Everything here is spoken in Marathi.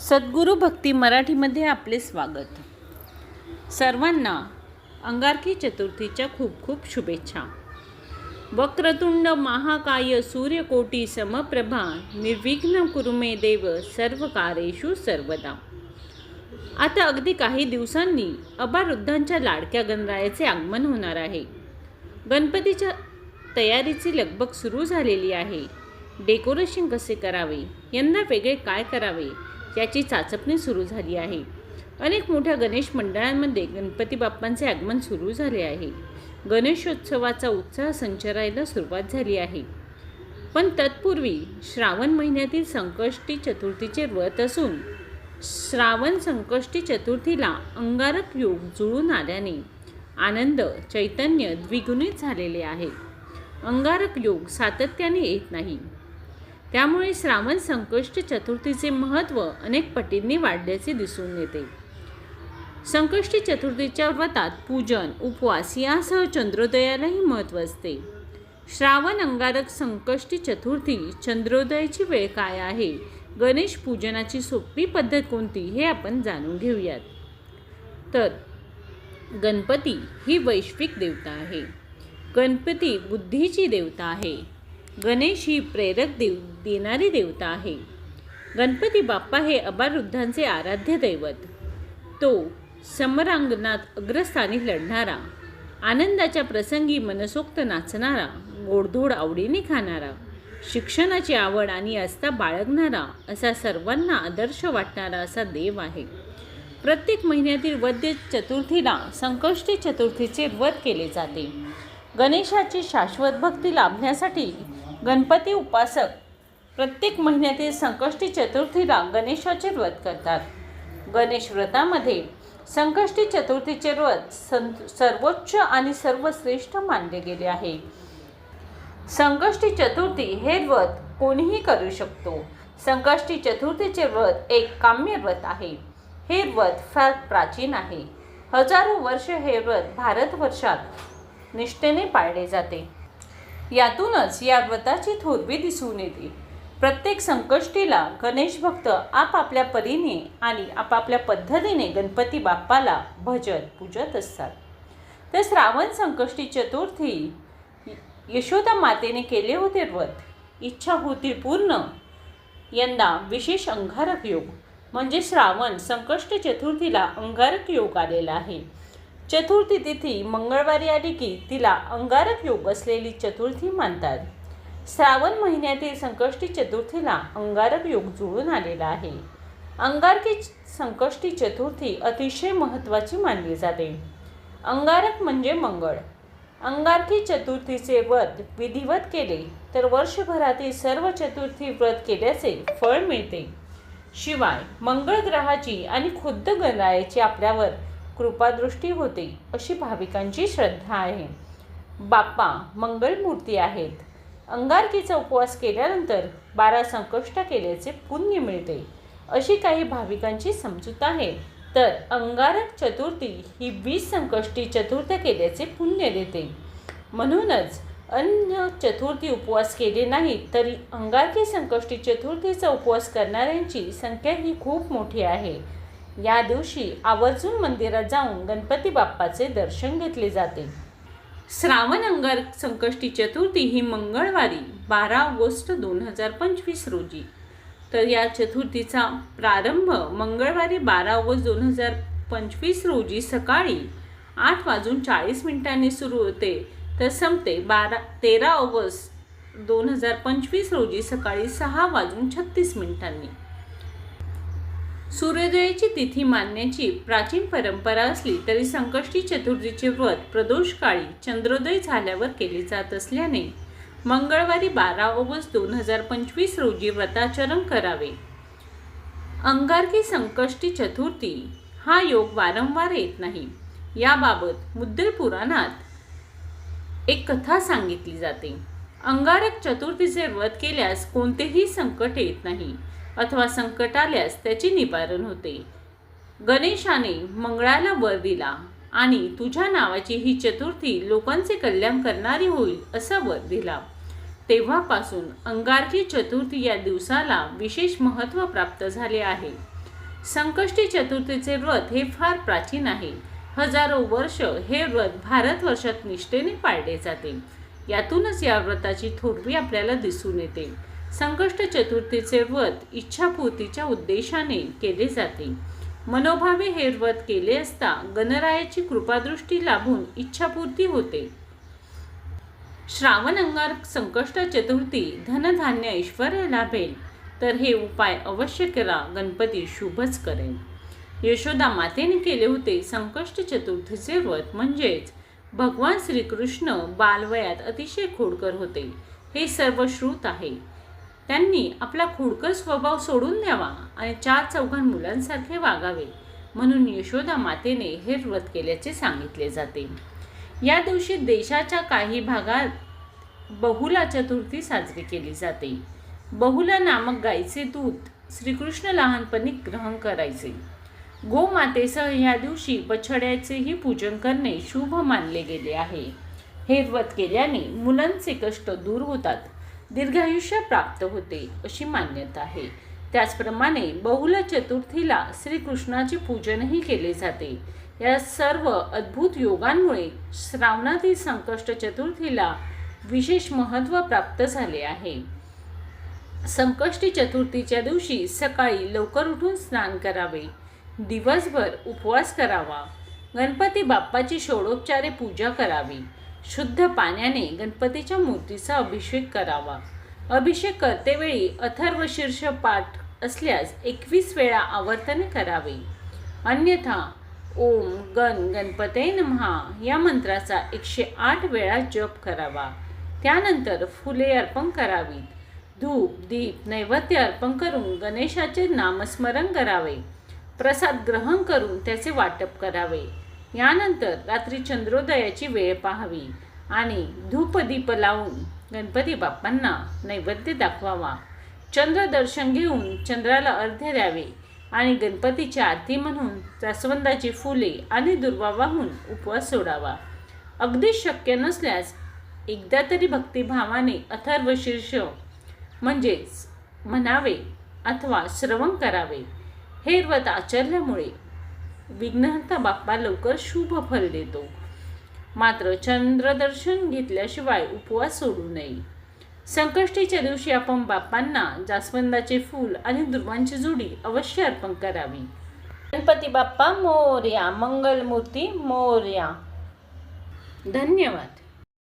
सद्गुरू भक्ती मराठीमध्ये आपले स्वागत. सर्वांना अंगारकी चतुर्थीच्या खूप खूप शुभेच्छा. वक्रतुंड महाकाय सूर्यकोटी समप्रभा निर्विघ्न कुरुमे देव सर्व कारेषु सर्वदा. आता अगदी काही दिवसांनी अबारुद्धांच्या लाडक्या गणरायाचे आगमन होणार आहे. गणपतीच्या तयारीची लगबग सुरू झालेली आहे. डेकोरेशन कसे करावे? यंदा वेगळे काय करावे? याची चाचपणी सुरू झाली आहे. अनेक मोठ्या गणेश मंडळांमध्ये गणपती बाप्पांचे आगमन सुरू झाले आहे. गणेशोत्सवाचा उत्साह संचरायला सुरुवात झाली आहे. पण तत्पूर्वी श्रावण महिन्यातील संकष्टी चतुर्थीचे व्रत असून श्रावण संकष्टी चतुर्थीला अंगारक योग जुळून आल्याने आनंद चैतन्य द्विगुणित झालेले आहे. अंगारक योग सातत्याने येत नाही. त्यामुळे श्रावण संकष्ट चतुर्थीचे महत्त्व अनेक पटींनी वाढल्याचे दिसून येते. संकष्टी चतुर्थीच्या व्रतात पूजन उपवास यासह चंद्रोदयालाही महत्त्व असते. श्रावण अंगारक संकष्टी चतुर्थी चंद्रोदयाची वेळ काय आहे? गणेश पूजनाची सोपी पद्धत कोणती हे आपण जाणून घेऊयात. तर गणपती ही वैश्विक देवता आहे. गणपती बुद्धीची देवता आहे. गणेश ही प्रेरक देव देणारी देवता आहे. गणपती बाप्पा हे अबारुद्धांचे आराध्य दैवत. तो समरांगणात अग्रस्थानी लढणारा आनंदाच्या प्रसंगी मनसोक्त नाचणारा गोडधोड आवडीने खाणारा शिक्षणाची आवड आणि आस्था बाळगणारा असा सर्वांना आदर्श वाटणारा असा देव आहे. प्रत्येक महिन्यातील वद्य चतुर्थीला संकष्टी चतुर्थीचे व्रत केले जाते. गणेशाची शाश्वत भक्ती लाभण्यासाठी गणपती उपासक प्रत्येक महिन्यातील संकष्टी चतुर्थीला गणेशाचे व्रत करतात. गणेश व्रतामध्ये संकष्टी चतुर्थीचे व्रत सं सर्वोच्च आणि सर्वश्रेष्ठ मानले गेले आहे. संकष्टी चतुर्थी हे व्रत कोणीही करू शकतो. संकष्टी चतुर्थीचे व्रत एक काम्य व्रत आहे. हे व्रत फार प्राचीन आहे. हजारो वर्ष हे व्रत भारतवर्षात निष्ठेने पाळले जाते. यातूनच या व्रताची थोरवी दिसून येते. प्रत्येक संकष्टीला गणेश भक्त आपापल्या परीने आणि आपापल्या पद्धतीने गणपती बाप्पाला भजत पूजत असतात. तर श्रावण संकष्टी चतुर्थी यशोदा मातेने केले होते व्रत. इच्छा होती पूर्ण. यंदा विशेष अंगारक योग. म्हणजे श्रावण संकष्ट चतुर्थीला अंगारक योग आलेला आहे. चतुर्थी तिथी मंगळवारी आली की तिला अंगारक योग असलेली चतुर्थी मानतात. श्रावण महिन्यातील संकष्टी चतुर्थीला अंगारक योग जुळून आलेला आहे. अंगारकी संकष्टी चतुर्थी अतिशय महत्त्वाची मानली जाते. अंगारक म्हणजे मंगळ. अंगारकी चतुर्थीचे व्रत विधिवत केले तर वर्षभरातील सर्व चतुर्थी व्रत केल्याचे फळ मिळते. शिवाय मंगळ ग्रहाची आणि खुद्द गणरायाची आपल्यावर कृपादृष्टी होते अशी भाविकांची श्रद्धा आहे. बाप्पा मंगलमूर्ती आहेत. अंगारकीचा उपवास केल्यानंतर बारा संकष्ट केल्याचे पुण्य मिळते अशी काही भाविकांची समजूत आहे. तर अंगारक चतुर्थी ही वीस संकष्टी चतुर्थ केल्याचे पुण्य देते. म्हणूनच अन्य चतुर्थी उपवास केले नाही तरी अंगारकी संकष्टी चतुर्थीचा उपवास करणाऱ्यांची संख्या ही खूप मोठी आहे. या दिवशी आवर्जून मंदिरात जाऊन गणपती बाप्पाचे दर्शन घेतले जाते. श्रावण अंगार संकष्टी चतुर्थी ही मंगळवारी बारा ऑगस्ट दोन हजार पंचवीस रोजी. तर या चतुर्थीचा प्रारंभ मंगळवारी बारा ऑगस्ट दोन हजार पंचवीस रोजी सकाळी आठ वाजून चाळीस मिनिटांनी सुरू होते. तर संपते बारा तेरा ऑगस्ट दोन हजार पंचवीस रोजी सकाळी सहा वाजून छत्तीस मिनिटांनी. सूर्योदयाची तिथी मानण्याची प्राचीन परंपरा असली तरी संकष्टी चतुर्थीचे व्रत प्रदोषकाळी चंद्रोदय झाल्यावर केले जात असल्याने मंगळवारी बारा ऑगस्ट दोन हजार पंचवीस रोजी व्रताचरण करावे. अंगारकी संकष्टी चतुर्थी हा योग वारंवार येत नाही. याबाबत मुद्दल पुराणात एक कथा सांगितली जाते. अंगारक चतुर्थीचे व्रत केल्यास कोणतेही संकट येत नाही. अथवा संकट आल्यास त्याचे निवारण होते. गणेशाने मंगळाला वर दिला आणि तुझ्या नावाची ही चतुर्थी लोकांचे कल्याण करणारी होईल असा वर दिला. तेव्हापासून अंगारकी चतुर्थी या दिवसाला विशेष महत्त्व प्राप्त झाले आहे. संकष्टी चतुर्थीचे व्रत हे फार प्राचीन आहे. हजारो वर्ष हे व्रत भारतवर्षात निष्ठेने पाळले जाते. यातूनच या व्रताची थोरवी आपल्याला दिसून येते. संकष्ट चतुर्थीचे व्रत इच्छापूर्तीच्या उद्देशाने केले जाते. मनोभावे हे व्रत केले असता गणरायाची कृपादृष्टी लाभून इच्छापूर्ती होते. श्रावण अंगार संकष्ट चतुर्थी धनधान्य ऐश्वर लाभेल तर हे उपाय अवश्य करा गणपती शुभच करेल यशोदा मातेने केले होते संकष्ट चतुर्थीचे व्रत म्हणजेच भगवान श्रीकृष्ण बालवयात अतिशय खोडकर होते. हे सर्व श्रुत आहे. त्यांनी आपला खोडकर स्वभाव सोडून द्यावा आणि चार चौघां मुलांसारखे वागावे म्हणून यशोदा मातेने हे व्रत केल्याचे सांगितले जाते. या दिवशी देशाच्या काही भागात बहुला चतुर्थी साजरी केली जाते. बहुला नामक गायीचे दूध श्रीकृष्ण लहानपणी ग्रहण करायचे. गोमातेसह ह्या दिवशी बछड्याचेही पूजन करणे शुभ मानले गेले आहे. हे व्रत केल्याने मुलांचे कष्ट दूर होतात. दीर्घायुष्य प्राप्त होते अशी मान्यता आहे. त्याचप्रमाणे बहुल चतुर्थीला श्रीकृष्णाचे पूजनही केले जाते. या सर्व अद्भुत योगांमुळे श्रावणातील संकष्ट चतुर्थीला विशेष महत्त्व प्राप्त झाले आहे. संकष्टी चतुर्थीच्या दिवशी सकाळी लवकर उठून स्नान करावे. दिवसभर उपवास करावा. गणपती बाप्पाची षोडोपचारे पूजा करावी. शुद्ध पाण्याने गणपतीच्या मूर्तीचा अभिषेक करावा. अभिषेक करतेवेळी अथर्व शीर्ष पाठ असल्यास एकवीस वेळा आवर्तने करावे. अन्यथा ओम गण गणपते नमहा या मंत्राचा एकशे आठ वेळा जप करावा. त्यानंतर फुले अर्पण करावीत. धूप दीप नैवेद्य अर्पण करून गणेशाचे नामस्मरण करावे. प्रसाद ग्रहण करून त्याचे वाटप करावे. यानंतर रात्री चंद्रोदयाची वेळ पाहावी आणि धूपदीप लावून गणपती बाप्पांना नैवेद्य दाखवावा. चंद्र दर्शन घेऊन चंद्राला अर्ध्य द्यावे आणि गणपतीच्या आरती म्हणून जास्वंदाची फुले आणि दुर्वा वाहून उपवास सोडावा. अगदी शक्य नसल्यास एकदा तरी भक्तिभावाने अथर्व शीर्ष म्हणजेच म्हणावे अथवा श्रवण करावे. हे व्रत आचरल्यामुळे विघ्नहर्ता बाप्पा लवकर शुभ फल देतो. मात्र चंद्रदर्शन घेतल्याशिवाय उपवास सोडू नये. संकष्टीच्या दिवशी आपण बाप्पांना जास्वंदाचे फूल आणि दुर्वांची जुडी अवश्य अर्पण करावी. गणपती बाप्पा मोर्या. मंगलमूर्ती मोर्या. धन्यवाद.